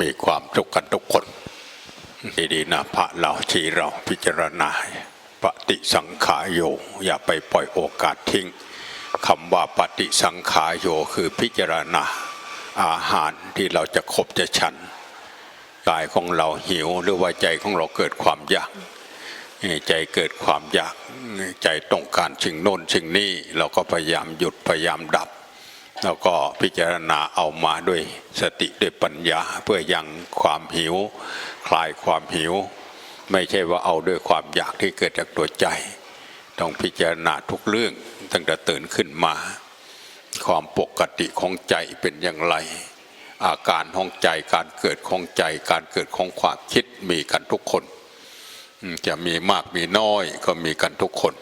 มีความสุขกันทุกคนดีๆนะพระเราที่เราพิจารณาปฏิสังขารโย อย่าไปปล่อยโอกาสทิ้งคำว่าปฏิสังขารโยคือพิจารณาอาหารที่เราจะขบจะฉันกายของเราหิวหรือว่าใจของเราเกิดความอยากใจเกิดความอยากใจต้องการสิ่งโน้นสิ่งนี้ เราก็พยายามหยุดพยายามดับ แล้วก็พิจารณาเอามาด้วยสติด้วยปัญญา เพื่อยังความหิว คลายความหิว ไม่ใช่ว่าเอาด้วยความอยากที่เกิดจากตัวใจ ต้องพิจารณาทุกเรื่องตั้งแต่ตื่นขึ้นมา ความปกติของใจเป็นอย่างไร อาการของใจการเกิดของใจ การเกิดของความคิดมีกันทุกคน จะมีมากมีน้อยก็มีกันทุกคน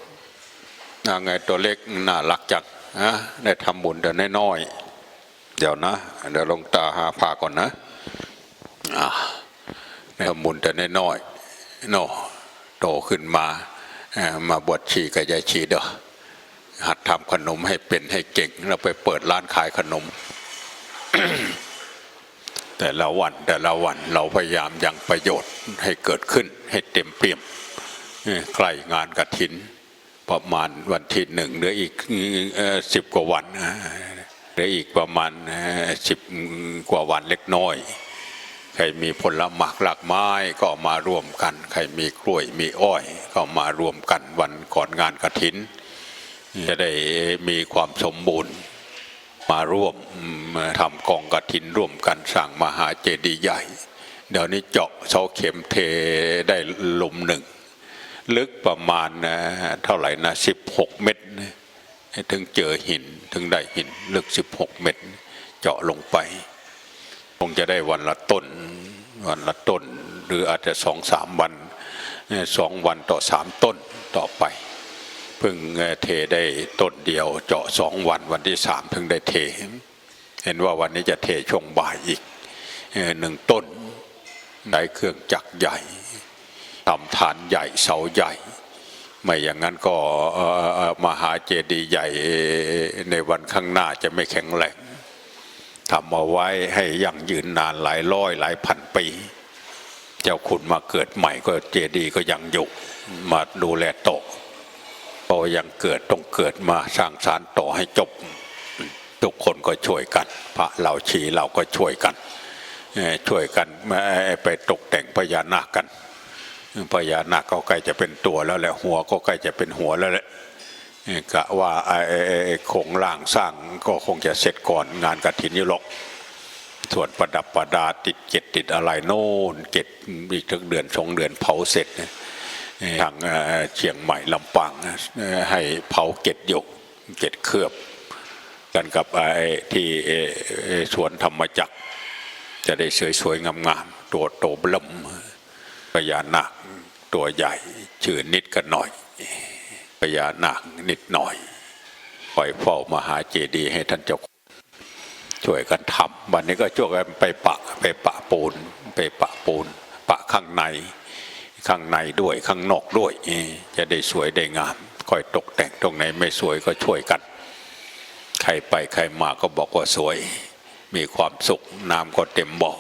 นาไงตัวเล็กน่ารักจัง นะได้ทำบุญแต่น้อยๆเดี๋ยวนะเดี๋ยวลงตาหาพาก่อนนะอ่าได้ทำบุญแต่น้อยๆโนโตขึ้นมามาบวชชีกับยายชีเด้อหัดทำขนมให้เป็นให้เก่งแล้วไปเปิดร้านขายขนม แต่ละวันแต่ละวันเราพยายามยังประโยชน์ให้เกิดขึ้นให้เต็มเปี่ยมเอ่อใกล้งานกระถิน ประมาณวันที่หนึ่งเหลืออีกสิบกว่าวันเหลืออีกประมาณสิบกว่าวันเล็กน้อย ใครมีผลหมากหลากไม้ก็มารวมกัน ใครมีกล้วยมีอ้อย ก็มารวมกันวันก่อนงานกระถิน จะได้มีความสมบูรณ์มาร่วมทำกองกฐินร่วมกันสร้างมหาเจดีย์ใหญ่ เดี๋ยวนี้เจาะเสาเข็มเทได้หลุมหนึ่ง ลึกประมาณนะเท่าไหร่นะสิบหกเมตร ถึงเจอหินถึงได้หินลึกสิบหกเมตร เจาะลงไป คงจะได้วันละต้น วันละต้น หรืออาจจะสองสามวันสองวันต่อสามต้นต่อไปเพิ่งเทได้ต้นเดียว เจาะสองวันวันที่สามเพิ่งได้เท เห็นว่าวันนี้จะเทช่วงบ่ายอีกหนึ่งต้นได้เครื่องจักรใหญ่ ทำฐานใหญ่เสาใหญ่ ไม่อย่างนั้นก็มหาเจดีย์ใหญ่ในวันข้างหน้าจะไม่แข็งแรงทำเอาไว้ให้ยั่งยืนนานหลายร้อยหลายพันปี เจ้าคุณมาเกิดใหม่ก็เจดีย์ก็ยังอยู่มาดูแลโตะพอยังเกิดต้องเกิดมาสร้างสารต่อให้จบ ทุกคนก็ช่วยกัน พระเราชีเราก็ช่วยกันช่วยกันไปตกแต่งพญานาคกัน พญานาคก็ใกล้จะเป็นตัวแล้วแหละหัวก็ใกล้จะเป็นหัวแล้วแหละกะว่าไอ้โครงร่างสร้างก็คงจะเสร็จก่อนงานกฐินยุโรกส่วนประดับประดาติดเจ็ดติดอะไรโน่นเจ็ดอีกถึงเดือนสองเดือนเผาเสร็จทางเชียงใหม่ลำปางให้เผาเกตหยกเกตเคลือบกันกับไอ้ที่เอ่อเอ่อสวนธรรมจักร จะได้สวยๆงามๆตัวโตเบลมพญานาค ตัวใหญ่ชื่อนิดกันหน่อยพญานาคนิดหน่อยคอยเฝ้ามหาเจดีย์ให้ท่านเจ้าช่วยกันทำวันนี้ก็ช่วยกันไปปะไปปะปูน ไปปะปูน ปะข้างใน ข้างในด้วยข้างนอกด้วย จะได้สวยได้งามคอยตกแต่งตรงไหนไม่สวยก็ช่วยกัน ใครไปใครมาก็บอกว่าสวย มีความสุขน้ำก็เต็มบอ่อ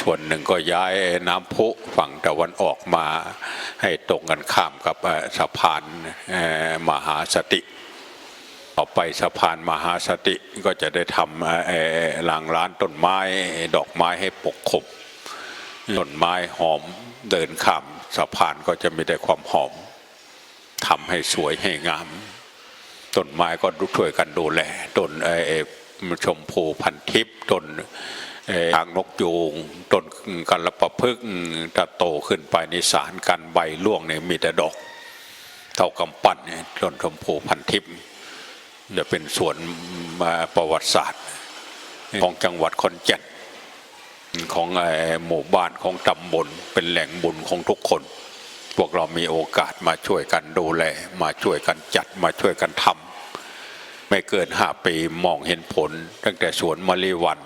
ส่วนหนึ่งก็ย้ายน้ำพุฝั่งตะวันออกมา ให้ตรงกันข้ามกับสะพานมหาสติต่อไปสะพานมหาสติก็จะได้ทำเอ่อเอ่อหลังร้านต้นไม้ดอกไม้ให้ปกคลุมต้นไม้หอมเดินข้ามสะพานก็จะมีแต่ความหอมทำให้สวยให้งามต้นไม้ก็ช่วยกันดูแลต้นชมพูพันทิพย์ต้น ทางนกยูงต้นกันละประพฤกถ้าโตขึ้นไปในสารกันใบร่วงเนี่ยมีแต่ดอก เท่ากำปั้นเนี่ยต้นชมพูพันทิพย์จะเป็นสวนมาประวัติศาสตร์ ของจังหวัดขอนแก่นของอหมู่บ้านของตำบลเป็นแหล่งบุญของทุกคน พวกเรามีโอกาสมาช่วยกันดูแล มาช่วยกันจัดมาช่วยกันทำ เกินห้าปีมองเห็นผล ตั้งแต่สวนมะลิวัน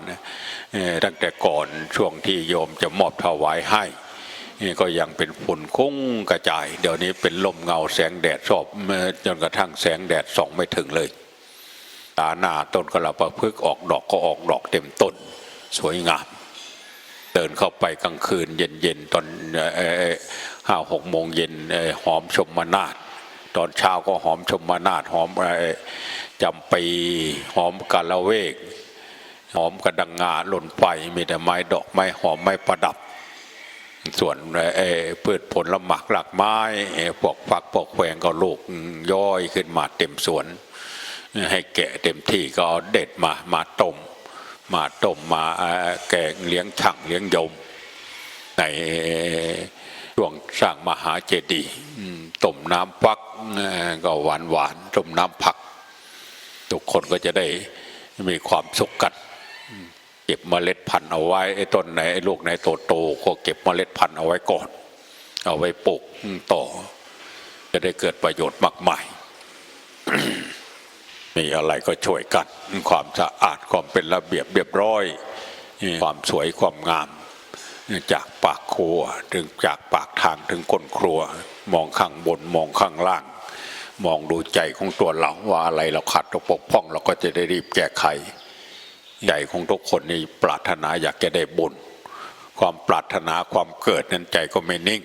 ตั้งแต่ก่อนช่วงที่โยมจะมอบถวายให้นี่ก็ยังเป็นฝุ่นคุ้งกระจาย เดี๋ยวนี้เป็นลมเงาแสงแดดชอบจนกระทั่งแสงแดดส่องไม่ถึงเลยตาหน้าต้นกระประพฤกออกดอกก็ออกดอกเต็มต้น สวยงาม เดินเข้าไปกลางคืนเย็นๆตอนห้าหกโมงเย็นหอมชมมานาดตอนเช้าก็หอมชมมานาดหอมอ จำปีหอมกาละเวก หอมกระดังงาหล่นไปมีแต่ไม้ดอกไม้หอมไม้ประดับ ส่วนเอพืชผลละหมากหลักไม้เอ่อพวกฟักพวกแขวงก็ลูกย่อยขึ้นมาเต็มสวน ให้แกะเต็มที่ก็เอาเด็ดมามาต้มมาต้มมาแกงเลี้ยงช่างเลี้ยงยม ในช่วงสร้างมหาเจดีย์ต้มน้ำฟักก็หวานหวานต้มน้ำผัก ทุกคนก็จะได้มีความสุขกันเก็บเมล็ดพันธุ์เอาไว้ไอ้ต้นไหนไอ้ลูกไหนโตๆก็เก็บเมล็ดพันธุ์เอาไว้ก่อน เอาไว้ปลูกต่อ จะได้เกิดประโยชน์มากมายมีอะไรก็ช่วยกัน ความสะอาดความเป็นระเบียบเรียบร้อย ความสวยความงาม จากปากครัวถึงจากปากทางถึงก้นครัว มองข้างบนมองข้างล่าง มองดูใจของตัวเราว่าอะไรเราขาดตกบกพร่องเราก็จะได้รีบแก้ไขใจของทุกคนนี่ปรารถนาอยากจะได้บุญความปรารถนาความเกิดนั้นใจก็ไม่นิ่ง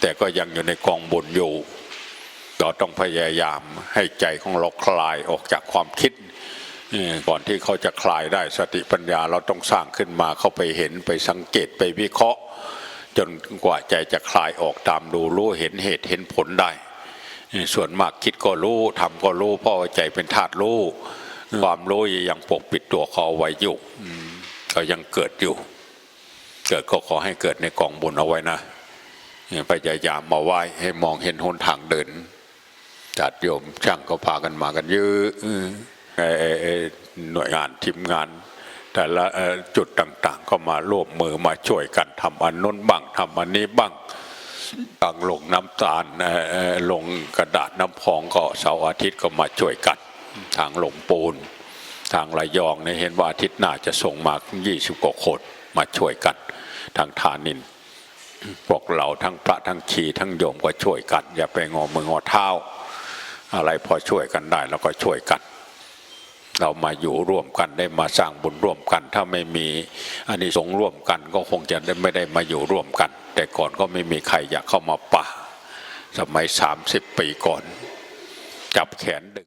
แต่ก็ยังอยู่ในกองบุญอยู่เราต้องพยายามให้ใจของเราคลายออกจากความคิดก่อนที่เขาจะคลายได้สติปัญญาเราต้องสร้างขึ้นมาเข้าไปเห็นไปสังเกตไปวิเคราะห์ จนกว่าใจจะคลายออกตามดูรู้เห็นเหตุเห็นผลได้ ส่วนมากคิดก็รู้ทำก็รู้เพราะว่าใจเป็นธาตุรู้ความรู้ยังปกปิดตัวเขาเอาไว้อยู่อืมก็ยังเกิดอยู่ เกิดก็ขอให้เกิดในกองบุญเอาไว้นะพยายามมาไหว้ให้มองเห็นหนทางเดินจัดโยมช่างก็พากันมากันเยอะเออเอ่อเอ่อเอ่อหน่วยงานทีมงาน แต่ละเอ่อจุดต่าง ๆ ก็มาร่วมมือมาช่วยกันทำอันนู้นบ้างทำอันนี้บ้าง ต่างลงน้ำตาลลงกระดาษน้ำพองก็เสาร์อาทิตย์ก็มาช่วยกันทางหลงปูน ทางระยองเนี่ยเห็นว่าอาทิตย์หน้าจะส่งมา20กว่าคนมาช่วยกันทางทานินพวกเราทั้งพระทั้งชีทั้งโยมก็ช่วยกัน อย่าไปงอมืองอเท้า อะไรพอช่วยกันได้เราก็ช่วยกัน เรามาอยู่ร่วมกันได้มาสร้างบุญร่วมกัน ถ้าไม่มีอันนี้สงส์ร่วมกันก็คงจะไไม่ได้มาอยู่ร่วมกัน แต่ก่อนก็ไม่มีใครอยากเข้ามาป่า สมัยสามสิบปีก่อน จับแขนดึง